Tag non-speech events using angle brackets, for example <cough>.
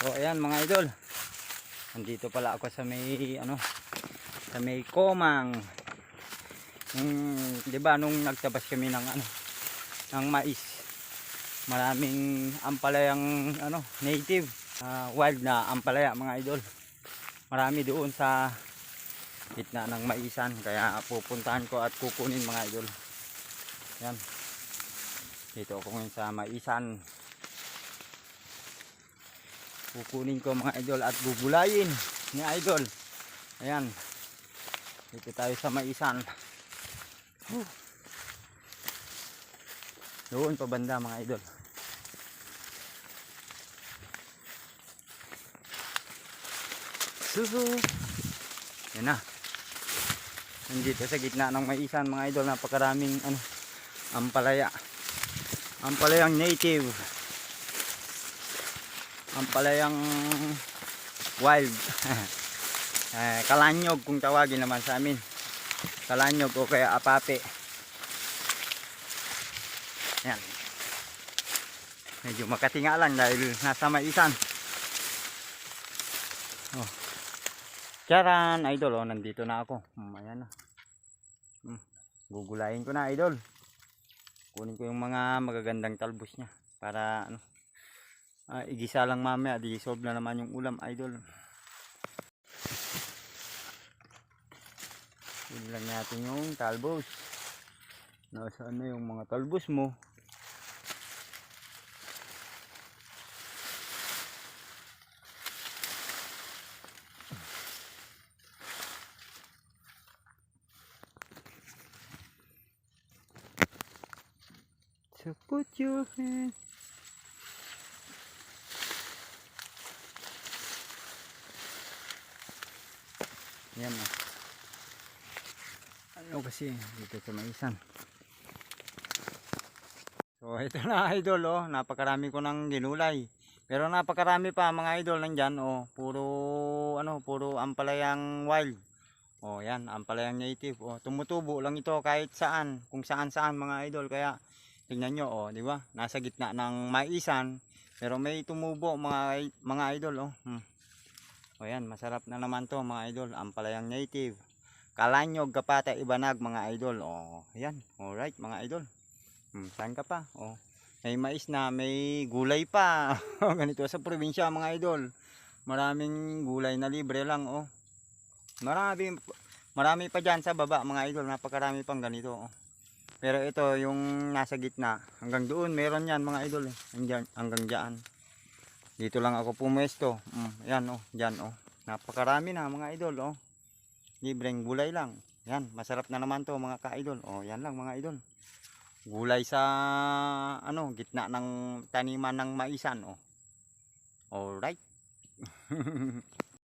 So ayan mga idol. Nandito pala ako sa may ano sa may Komang. Yung 'di ba nung nagtabas kami ng ano ng mais. Maraming ampalayang ano native ah, wild na ampalaya mga idol. Marami doon sa gitna ng maisan kaya pupuntahan ko at kukunin mga idol. Yan. Dito ako ngayon sa maisan kukunin ko mga idol at gugulayin ni idol. Ayan. Dito tayo sa maisan. Whew. doon pa banda mga idol. Susu. Yan na. Nandito sa gitna ng maisan mga idol. Napakaraming ano ampalaya. Ampalayang native ang palayang wild. <laughs> Eh, kalanyog kung tawagin naman sa amin. Kalanyog o kaya apape. Yan medyo makatinga lang dahil nasa maisan. Oh. Charan idol. Oh nandito na ako. Hmm, ayan na. Hmm. gugulayin ko na idol. Kunin ko yung mga magagandang talbos niya para ano Ah, igisa lang mamaya, di solve na naman yung ulam, idol. Yun natin yung talbos. Nasaan na yung mga talbos mo? So put your hand Yan o. Ano kasi dito sa maisan. So <laughs> ito na idol oh, napakarami ko ng ginulay. Pero napakarami pa mga idol nandyan oh, puro ano, puro ampalayang wild. Oh, yan, ampalayang native. Oh, tumutubo lang ito kahit saan, kung saan-saan mga idol. Kaya tingnan nyo oh, di ba? Nasa gitna ng maisan, pero may tumubo mga mga idol oh. Hmm. O yan, masarap na naman to mga idol. Ampalayang native. Kalanyog, kapata, ibanag mga idol. O, yan. Alright mga idol. Hmm, saan ka pa? O, may mais na, may gulay pa. <laughs> Ganito sa probinsya mga idol. Maraming gulay na libre lang. O, marami, marami pa dyan sa baba mga idol. Napakarami pang ganito. O. Pero ito yung nasa gitna. Hanggang doon meron yan mga idol. Eh. Hanggang, hanggang dyan. Dito lang ako pumuesto. Mm, yan oh, diyan oh. Napakarami na mga idol oh. Libreng gulay lang. Yan, masarap na naman to mga ka-idol. Oh, yan lang mga idol. Gulay sa ano, gitna ng taniman ng maisan oh. All right. <laughs>